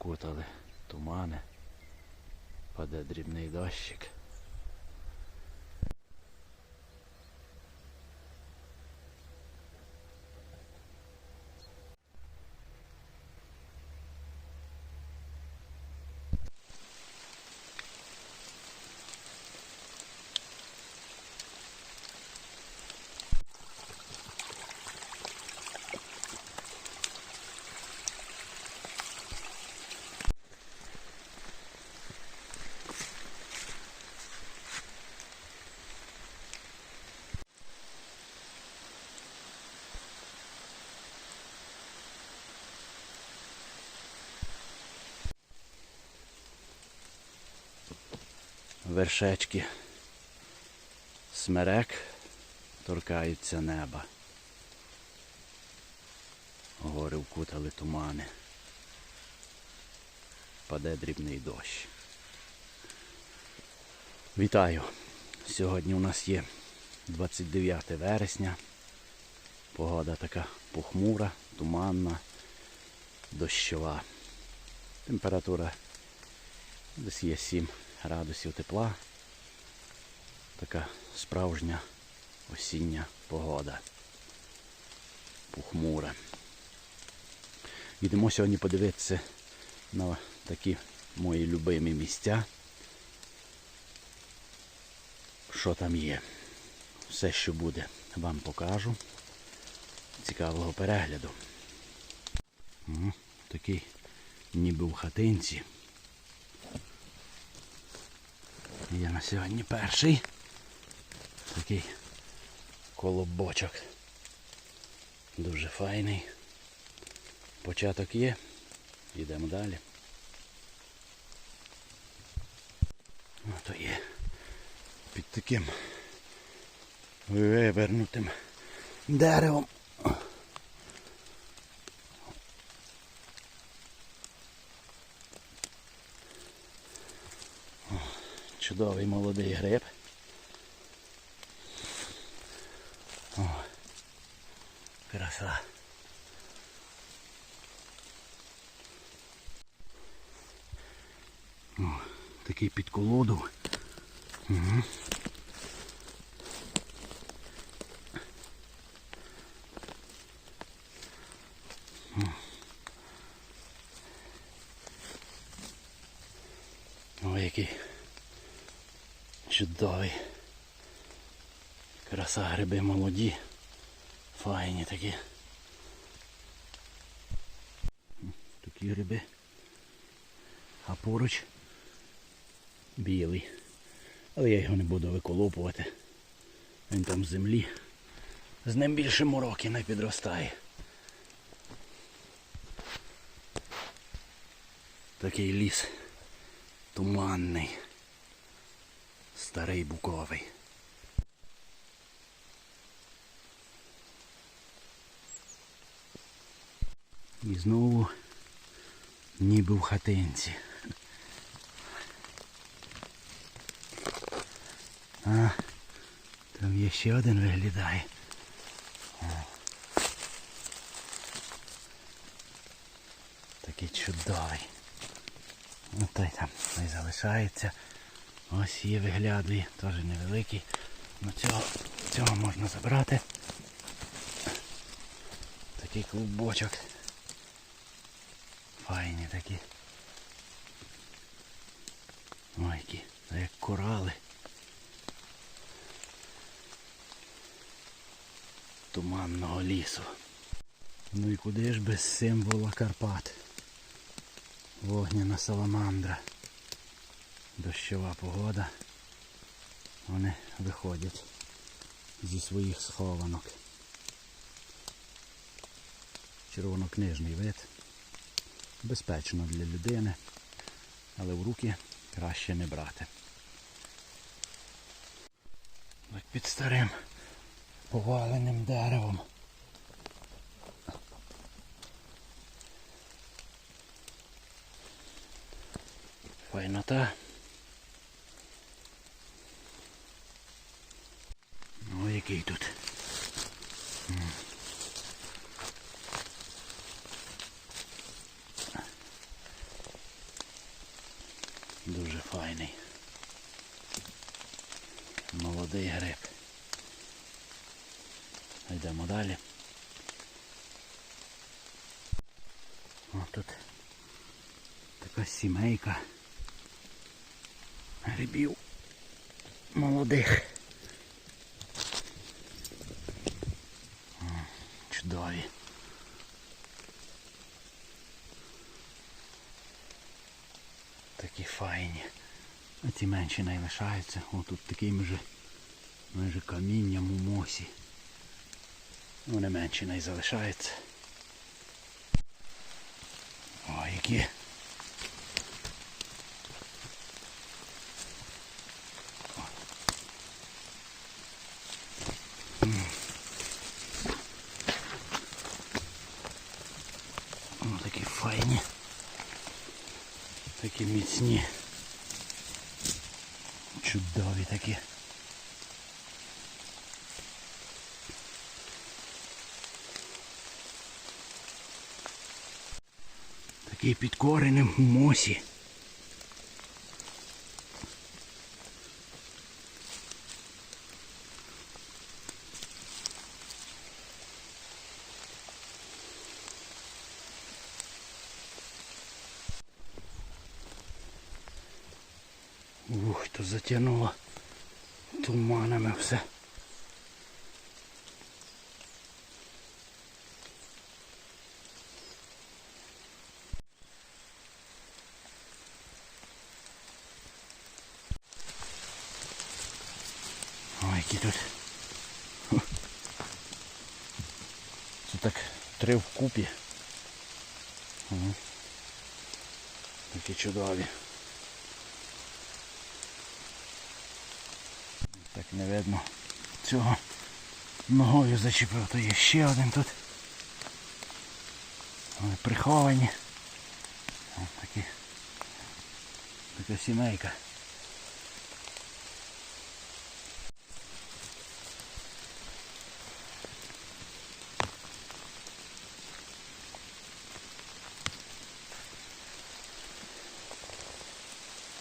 Вкутали тумани. Паде дрібний дощик. Вершечки смерек торкаються неба. Гори вкутали тумани. Паде дрібний дощ. Вітаю! Сьогодні у нас є 29 вересня. Погода така похмура, туманна, дощова. Температура десь є 7 градусів тепла. Така справжня осіння погода. Похмура. Йдемо сьогодні подивитися на такі мої любимі місця. Що там є. Все, що буде, вам покажу. Цікавого перегляду. Такий ніби в хатинці. Є на сьогодні перший. Такий колобочок. Дуже файний. Початок є. Йдемо далі. Ото є під таким вивернутим деревом. Чудовий молодий гриб. О, краса. О, такий під колоду. Угу. Ой, який чудовий. Краса гриби молоді. Файні такі. Такі гриби. А поруч білий. Але я його не буду виколупувати. Він там в землі. З ним більше мороки не підростає. Такий ліс туманний, старий буковий. І знову ніби в хатинці. А, там є ще один виглядає. Такий чудовий. Ну той там той залишається. Ось є виглядує, теж невеликий. Ну цього, цього можна забрати. Такий клубочок. Файні такі. Ой, які, як корали. Туманного лісу. Ну і куди ж без символа Карпат? Вогняна саламандра. Дощова погода. Вони виходять зі своїх схованок. Червонокнижний вид. Безпечно для людини, але в руки краще не брати. Як під старим поваленим деревом. Файнота. Який тут. Дуже файний. Молодий гриб. Йдемо далі. О, тут така сімейка грибів молодих. О, Чудові. Такі файні. А ці менші не лишаються. О, тут таким же майже камінням у мосі. Вони менші не залишаються. О, які. М. О, такі файні. Такі міцні. Чудові такі. Такий під мосі. Ух, то затягнуло туманами все. Ой, які тут. Це так три вкупі. Такі чудові. Так не видно. Цього ногою зачепив, то є ще один тут. Вони приховані. Ось такі. Така сімейка.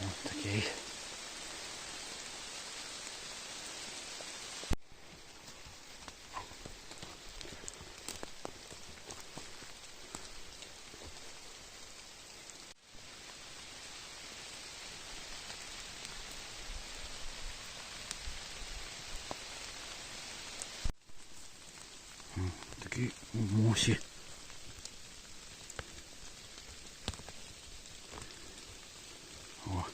Ось такий. М, У мусі. О,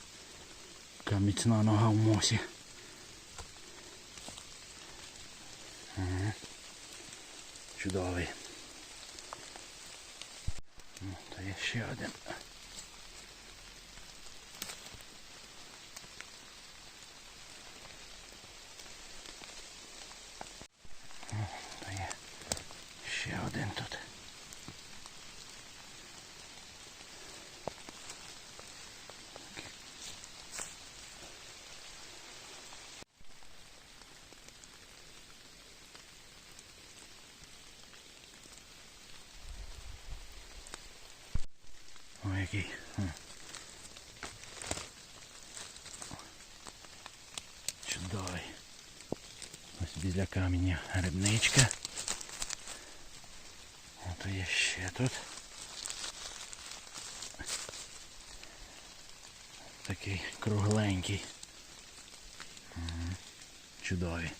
яка міцна нога в мосі. Ага. Чудовий. Ну, то є ще один. О, то є ще один тут. Ой, який. Чудовий. Ось біля каменя грибничка. Ото є ще тут. Такий кругленький. М, Чудовий.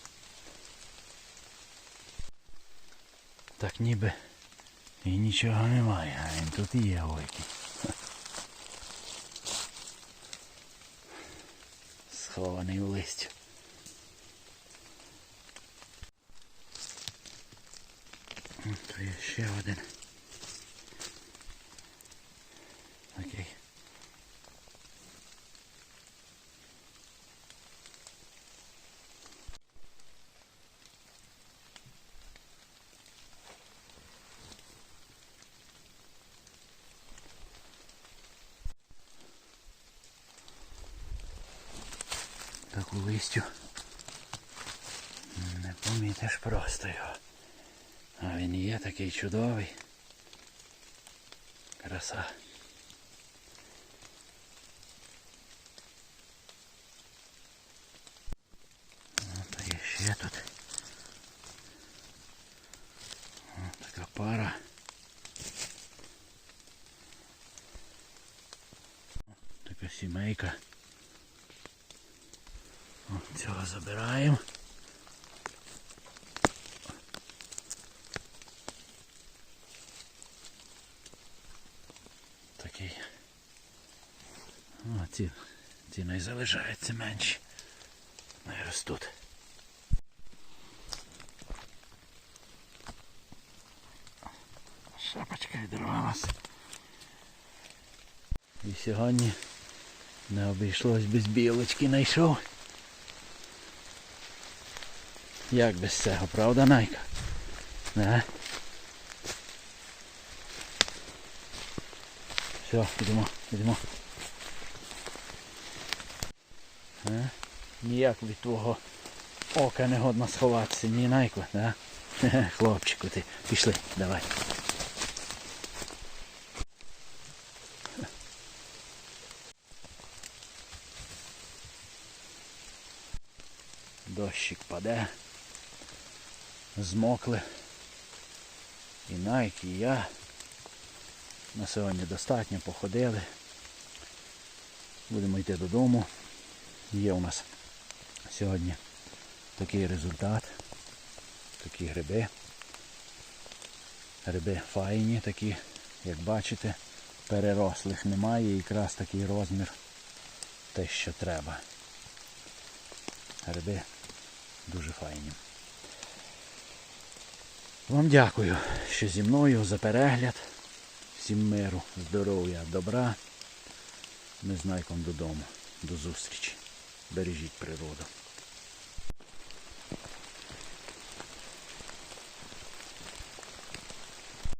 Так ніби і нічого немає, а він тут є ойкий. Схований у листю. То є ще один. Окей. Таку листю не помітиш просто його. А він є такий чудовий. Краса. Ну, та є ще тут. О, така пара. О, така сімейка. О, цього забираємо. Ці, ці не залишаються менші. Не ростуть. Шапочка відірвалась. І сьогодні не обійшлось без білочки знайшов. Як без цього, правда, Найка? Не? Все, йдемо, йдемо. Е? Ніяк від твого ока не годно сховатися, ні найко, да? Хлопчику ти. Пішли, давай. Дощик паде. Змокли. І Найк, і я. На сьогодні достатньо походили. Будемо йти додому. Є у нас сьогодні такий результат. Такі гриби. Гриби файні такі, як бачите, перерослих немає, якраз такий розмір те, що треба. Гриби дуже файні. Вам дякую, що зі мною за перегляд. Всім миру, здоров'я, добра. З додому. До зустрічі. Бережіть природу.